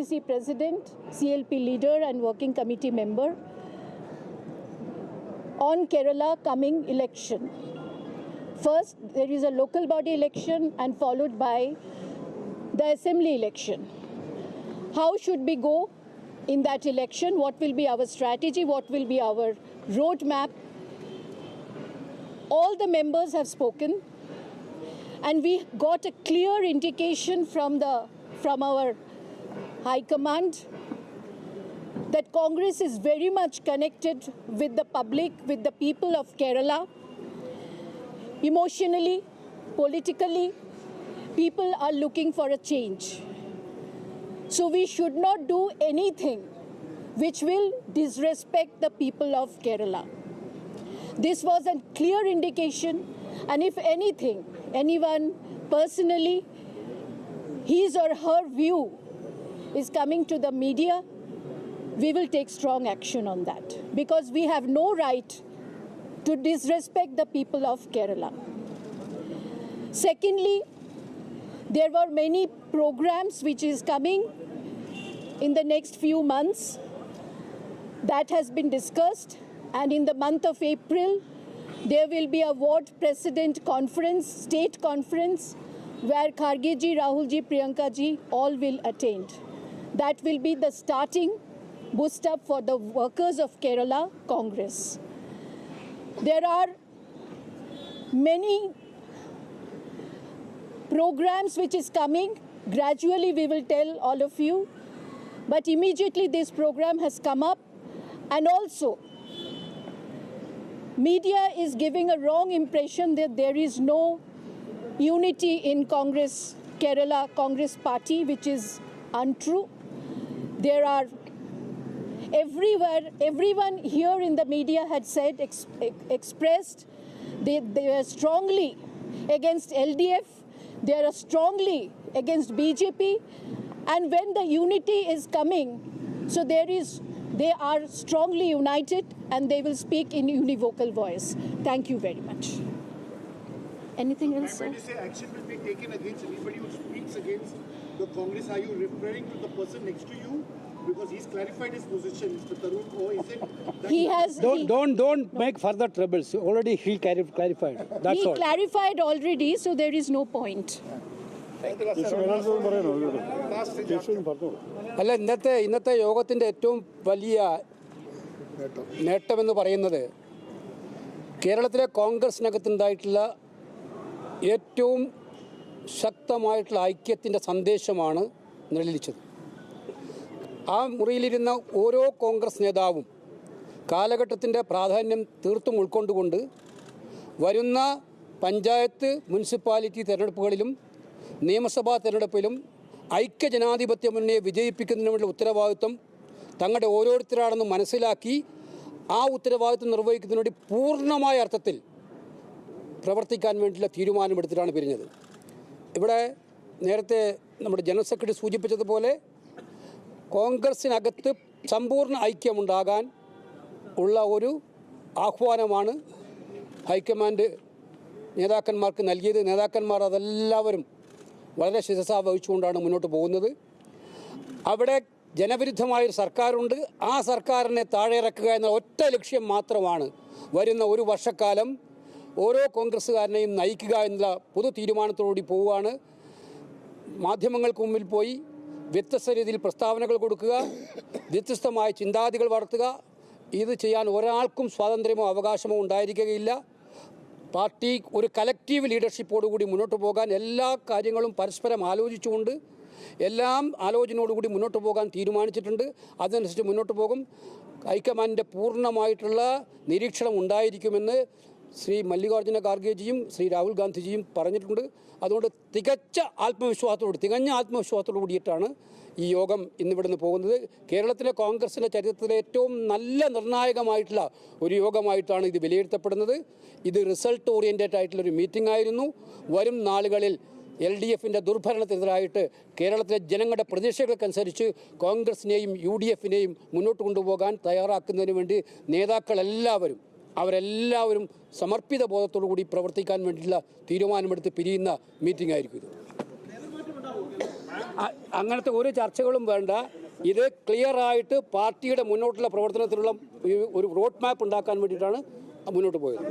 PCC president, CLP leader, and working committee member on Kerala coming election. First, there is a local body election and followed by the assembly election. How should we go in that election? What will be our strategy? What will be our roadmap? All the members have spoken, and we got a clear indication from the from our high command that Congress is very much connected with the public, with the people of Kerala. Emotionally, politically, people are looking for a change. So we should not do anything which will disrespect the people of Kerala. This was a clear indication, and if anything, anyone personally, his or her view is coming to the media, we will take strong action on that. Because we have no right to disrespect the people of Kerala. Secondly, there were many programs which is coming in the next few months that has been discussed. And in the month of April there will be a ward president conference state conference where Kharge ji Rahul ji Priyanka ji all will attend that will be the starting boost up for the workers of Kerala Congress. There are many programs which is coming. Gradually we will tell all of you. But immediately this program has come up. And also media is giving a wrong impression that there is no unity in congress kerala congress party which is untrue there are everywhere everyone here in the media had said ex- expressed they, they are strongly against ldf they are strongly against bjp and when the unity is coming so there is they are strongly united and they will speak in univocal voice. Thank you very much. Anything else? When you say action will be taken against anybody who speaks against the Congress, are you referring to the person next to you? Because he's clarified his position, Mr. Tarun, or is it that he has Don't he, don't don't make further troubles. Already he clar- clarified. That's he all. clarified already so there is no point അല്ല ഇന്നത്തെ ഇന്നത്തെ യോഗത്തിന്റെ ഏറ്റവും വലിയ നേട്ടമെന്ന് പറയുന്നത് കേരളത്തിലെ കോൺഗ്രസിനകത്തുണ്ടായിട്ടുള്ള ഏറ്റവും ശക്തമായിട്ടുള്ള ഐക്യത്തിന്റെ സന്ദേശമാണ് നിഴലിച്ചത്. ആ മുറിയിലിരുന്ന ഓരോ കോൺഗ്രസ് നേതാവും കാലഘട്ടത്തിന്റെ പ്രാധാന്യം തീർത്തും ഉൾക്കൊണ്ടുകൊണ്ട് വരുന്ന പഞ്ചായത്ത് മുനിസിപ്പാലിറ്റി തിരഞ്ഞെടുപ്പുകളിലും നിയമസഭാ തിരഞ്ഞെടുപ്പിലും ഐക്യജനാധിപത്യ മുന്നണിയെ വിജയിപ്പിക്കുന്നതിന് വേണ്ടി ഉത്തരവാദിത്വം തങ്ങളുടെ ഓരോരുത്തരാണെന്ന് മനസ്സിലാക്കി ആ ഉത്തരവാദിത്വം നിർവഹിക്കുന്നതിന് വേണ്ടി പൂർണമായ അർത്ഥത്തിൽ പ്രവർത്തിക്കാൻ വേണ്ടിയുള്ള തീരുമാനമെടുത്തിട്ടാണ് പിരിഞ്ഞത്. ഇവിടെ നേരത്തെ നമ്മുടെ ജനറൽ സെക്രട്ടറി സൂചിപ്പിച്ചതുപോലെ കോൺഗ്രസിനകത്ത് സമ്പൂർണ ഐക്യമുണ്ടാകാൻ ഉള്ള ഒരു ആഹ്വാനമാണ് ഹൈക്കമാൻഡ് നേതാക്കന്മാർക്ക് നൽകിയത്. നേതാക്കന്മാർ അതെല്ലാവരും വളരെ ശിരസ വഹിച്ചുകൊണ്ടാണ് മുന്നോട്ട് പോകുന്നത്. അവിടെ ജനവിരുദ്ധമായൊരു സർക്കാരുണ്ട്. ആ സർക്കാരിനെ താഴെ ഇറക്കുക എന്ന ഒറ്റ ലക്ഷ്യം മാത്രമാണ് വരുന്ന ഒരു വർഷക്കാലം ഓരോ കോൺഗ്രസ്സുകാരനെയും നയിക്കുക എന്നുള്ള പൊതു തീരുമാനത്തോടുകൂടി പോവുകയാണ്. മാധ്യമങ്ങൾക്ക് മുമ്പിൽ പോയി വ്യത്യസ്ത രീതിയിൽ പ്രസ്താവനകൾ കൊടുക്കുക വ്യത്യസ്തമായ ചിന്താഗതികൾ വളർത്തുക. ഇത് ചെയ്യാൻ ഒരാൾക്കും സ്വാതന്ത്ര്യമോ അവകാശമോ ഉണ്ടായിരിക്കുകയില്ല. പാർട്ടി ഒരു കലക്റ്റീവ് ലീഡർഷിപ്പോടുകൂടി മുന്നോട്ട് പോകാൻ എല്ലാ കാര്യങ്ങളും പരസ്പരം ആലോചിച്ചുകൊണ്ട് എല്ലാം ആലോചനയോടുകൂടി മുന്നോട്ട് പോകാൻ തീരുമാനിച്ചിട്ടുണ്ട്. അതനുസരിച്ച് മുന്നോട്ട് പോകും. ഹൈക്കമാൻഡിന്റെ പൂർണമായിട്ടുള്ള നിരീക്ഷണം ഉണ്ടായിരിക്കുമെന്ന് ശ്രീ മല്ലികാർജുന ഖാർഗെജിയും ശ്രീ രാഹുൽ ഗാന്ധിജിയും പറഞ്ഞിട്ടുണ്ട്. അതുകൊണ്ട് തികച്ച ആത്മവിശ്വാസത്തോട് തികഞ്ഞ ആത്മവിശ്വാസത്തോടു കൂടിയിട്ടാണ് ഈ യോഗം ഇന്നിവിടുന്ന് പോകുന്നത്. കേരളത്തിലെ കോൺഗ്രസിന്റെ ചരിത്രത്തിലെ ഏറ്റവും നല്ല നിർണായകമായിട്ടുള്ള ഒരു യോഗമായിട്ടാണ് ഇത് വിലയിരുത്തപ്പെടുന്നത്. ഇത് റിസൾട്ട് ഓറിയന്റഡ് ആയിട്ടുള്ളൊരു മീറ്റിംഗ് ആയിരുന്നു. വരും നാളുകളിൽ എൽ ഡി എഫിന്റെ ദുർഭരണത്തിനെതിരായിട്ട് കേരളത്തിലെ ജനങ്ങളുടെ പ്രതീക്ഷകൾക്കനുസരിച്ച് കോൺഗ്രസിനെയും യു ഡി എഫിനെയും മുന്നോട്ട് കൊണ്ടുപോകാൻ തയ്യാറാക്കുന്നതിന് വേണ്ടി നേതാക്കളെല്ലാവരും അവരെല്ലാവരും സമർപ്പിത ബോധത്തോടു കൂടി പ്രവർത്തിക്കാൻ വേണ്ടിയിട്ടുള്ള തീരുമാനമെടുത്ത് പിരിയുന്ന മീറ്റിംഗ് ആയിരിക്കും ഇത്. അങ്ങനത്തെ ഒരു ചർച്ചകളും വേണ്ട. ഇത് ക്ലിയർ ആയിട്ട് പാർട്ടിയുടെ മുന്നോട്ടുള്ള പ്രവർത്തനത്തിലുള്ള ഒരു റോഡ് മാപ്പ് ഉണ്ടാക്കാൻ വേണ്ടിയിട്ടാണ് മുന്നോട്ട് പോയത്.